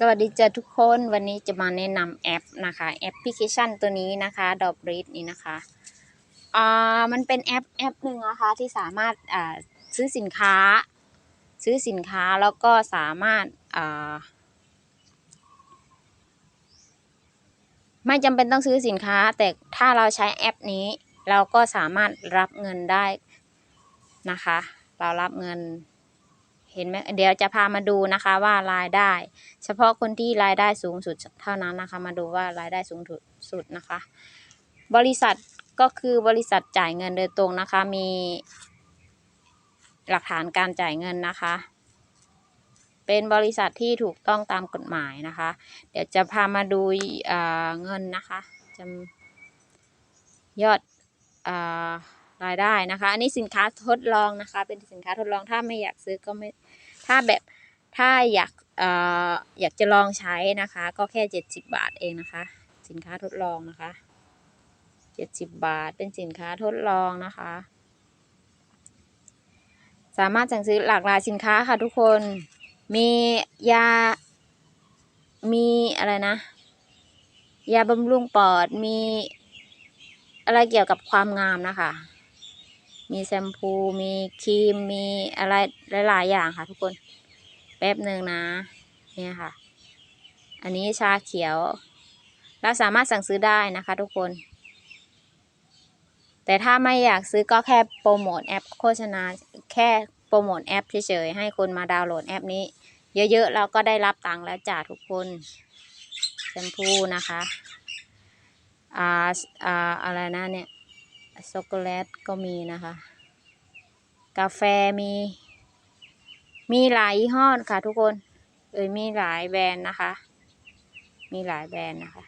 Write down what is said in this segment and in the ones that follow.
สวัสดีจ้ะทุกคนวันนี้จะมาแนะนำแอปนะคะแอปพลิเคชันตัวนี้นะคะดอบริดนี่นะคะอ่ามันเป็นแอปแอปหนึ่งนะคะที่สามารถอ่าซื้อสินค้า ซื้อสินค้าแล้วก็สามารถอ่าไม่จำเป็นต้องซื้อสินค้า แต่ถ้าเราใช้แอปนี้ เราก็สามารถรับเงินได้นะคะ เรารับเงิน เห็นไหมเดี๋ยวจะพามาดูนะคะว่ารายได้ เฉพาะคนที่รายได้สูงสุดเท่านั้นนะคะ มาดูว่ารายได้สูงสุดนะคะ บริษัทก็คือบริษัทจ่ายเงินโดยตรงนะคะ มีหลักฐานการจ่ายเงินนะคะ เป็นบริษัทที่ถูกต้องตามกฎหมายนะคะ เดี๋ยวจะพามาดูเงินนะคะจำยอดอ่า รายได้นะคะ อันนี้สินค้าทดลองนะคะ เป็นสินค้าทดลองถ้าไม่อยากซื้อก็ไม่ถ้าแบบถ้าอยากอออยากจะลองใช้นะคะ ก็แค่เจ็ดสิบบาทเองนะคะ สินค้าทดลองนะคะเจ็ดสิบบาทเป็นสินค้าทดลองนะคะ สามารถสั่งซื้อหลากหลายสินค้าค่ะทุกคนมียา มีอะไรนะ ยาบำรุงปอดมีอะไรเกี่ยวกับความงามนะคะ มีแชมพูมีครีมมีอะไรหลายๆอย่างค่ะ ทุกคนแป๊บหนึ่งนะเนี่ยค่ะ อันนี้ชาเขียว เราสามารถสั่งซื้อได้นะคะ ทุกคน แต่ถ้าไม่อยากซื้อก็แค่โปรโมทแอปโฆษณาแค่โปรโมทแอปเฉยๆให้คนมาดาวน์โหลดแอปนี้ เยอะๆเราก็ได้รับตังค์แล้วจ้าทุกคนแชมพูนะคะ อ่า อ่า อะไรนะเนี่ย ช็อกโกแลตก็มีนะคะ กาแฟมี มีหลายยี่ห้อค่ะทุกคน เอยมีหลายแบรนด์นะคะ มีหลายแบรนด์นะคะ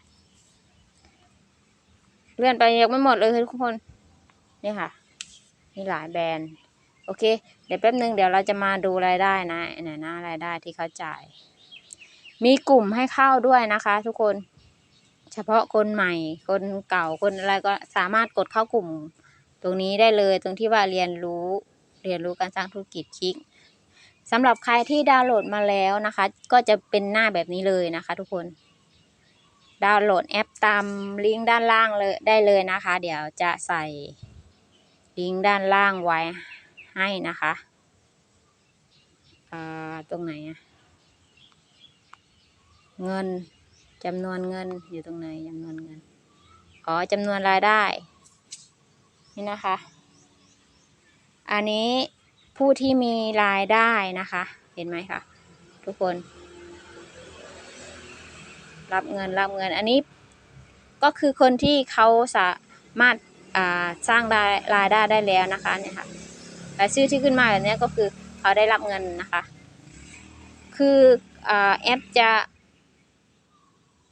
เลื่อนไปยังไม่หมดเลยทุกคน นี่ค่ะ มีหลายแบรนด์ โอเค เดี๋ยวแป๊บนึงเดี๋ยวเราจะมาดูรายได้นะเนี่ยนะรายได้ที่เขาจ่าย มีกลุ่มให้เข้าด้วยนะคะ ทุกคน เฉพาะคนใหม่ คนเก่าคนอะไรก็สามารถกดเข้ากลุ่ม ตรงนี้ได้เลยตรงที่ว่าเรียนรู้เรียนรู้การสร้างธุรกิจคลิกสำหรับใครที่ดาวน์โหลดมาแล้วนะคะ ก็จะเป็นหน้าแบบนี้เลยนะคะ ทุกคน ดาวน์โหลดแอปตามลิงก์ด้านล่างเลยได้เลยนะคะ เดี๋ยวจะใส่ลิงก์ด้านล่างไว้ให้นะคะตรงไหนอะเงิน จำนวนเงินอยู่ตรงไหนจำนวนเงิน อ๋อจำนวนรายได้ นี่นะคะ อันนี้ผู้ที่มีรายได้นะคะ เห็นไหมคะทุกคน รับเงินรับเงิน อันนี้ก็คือคนที่เขาสามารถสร้างได้รายได้ได้แล้วนะคะเนี่ยค่ะรายชื่อที่ขึ้นมาแบบนี้ก็คือเขาได้รับเงินนะคะ คือแอปจะ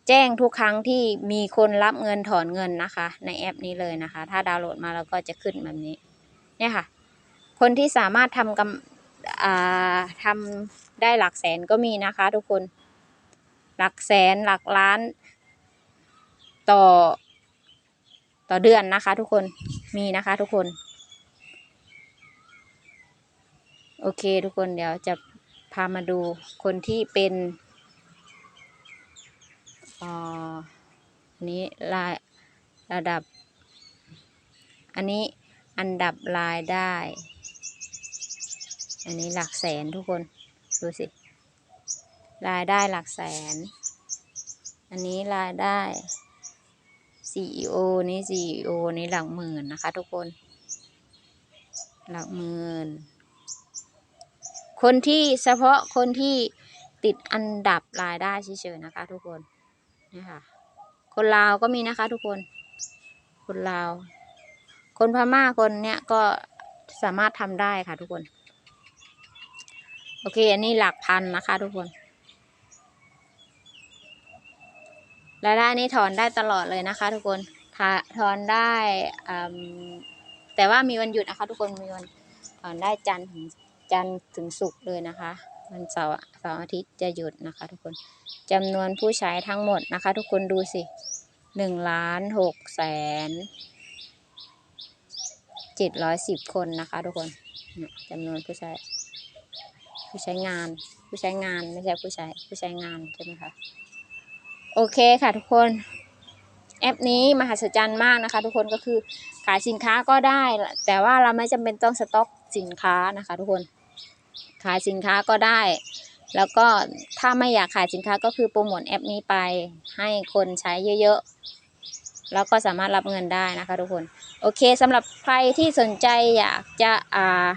แจ้งทุกครั้งที่มีคนรับเงินถอนเงินนะคะ ในแอปนี้เลยนะคะ ถ้าดาวน์โหลดมาแล้วก็จะขึ้นแบบนี้ เนี่ยค่ะ คนที่สามารถทำกำทำได้หลักแสนก็มีนะคะ ทุกคน หลักแสนหลักล้าน ต่อ ต่อเดือนนะคะ ทุกคนมีนะคะ ทุกคน โอเค ทุกคนเดี๋ยวจะพามาดูคนที่เป็น อันนี้รายระดับ อันนี้อันดับรายได้ อันนี้หลักแสนทุกคน ดูสิ รายได้หลักแสน อันนี้รายได้ CEO นี่ CEO นี่หลักหมื่นนะคะทุกคน หลักหมื่น คนที่เฉพาะคนที่ติดอันดับรายได้เฉยๆนะคะทุกคน นี่ค่ะคนลาวก็มีนะคะ ทุกคน คนลาว คนพม่าคนเนี้ยก็สามารถทำได้ค่ะ ทุกคน โอเค อันนี้หลักพันนะคะ ทุกคนรายได้นี้ถอนได้ตลอดเลยนะคะ ทุกคนถอนได้แต่ว่ามีวันหยุดนะคะ ทุกคนมีวันถอนได้จันทร์ถึงจันทร์ถึงศุกร์เลยนะคะ วันเสาร์เสาร์อาทิตย์จะหยุดนะคะ ทุกคนจำนวนผู้ใช้ทั้งหมดนะคะ ทุกคนดูสิหนึ่งล้านหกแสนเจ็ดร้อยสิบคนนะคะ ทุกคนจำนวนผู้ใช้ ผู้ใช้งาน ผู้ใช้งานไม่ใช่ผู้ใช้ผู้ใช้งานใช่ไหมคะโอเคค่ะทุกคนแอปนี้มหัศจรรย์มากนะคะ ทุกคนก็คือขายสินค้าก็ได้ แต่ว่าเราไม่จำเป็นต้องสต็อกสินค้านะคะ ทุกคน ขายสินค้าก็ได้ แล้วก็ถ้าไม่อยากขายสินค้าก็คือโปรโมทแอปนี้ไป ให้คนใช้เยอะๆ แล้วก็สามารถรับเงินได้นะคะทุกคน โอเคสำหรับใครที่สนใจอยากจะอ่า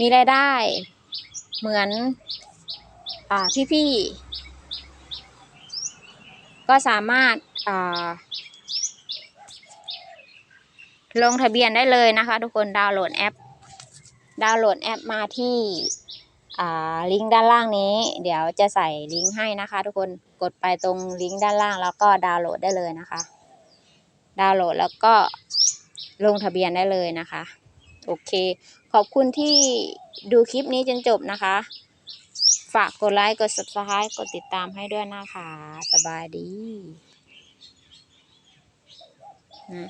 มีรายได้เหมือนอ่าพี่ๆ ก็สามารถอ่าลงทะเบียนได้เลยนะคะ ทุกคนดาวน์โหลดแอป ดาวน์โหลดแอปมาที่อ่าลิงก์ด้านล่างนี้ เดี๋ยวจะใส่ลิงก์ให้นะคะ ทุกคนกดไปตรงลิงก์ด้านล่างแล้วก็ดาวน์โหลดได้เลยนะคะ ดาวน์โหลดแล้วก็ลงทะเบียนได้เลยนะคะ โอเค ขอบคุณที่ดูคลิปนี้จนจบนะคะ ฝากกดไลค์กด subscribe กดติดตามให้ด้วยนะคะ สบายดีนะ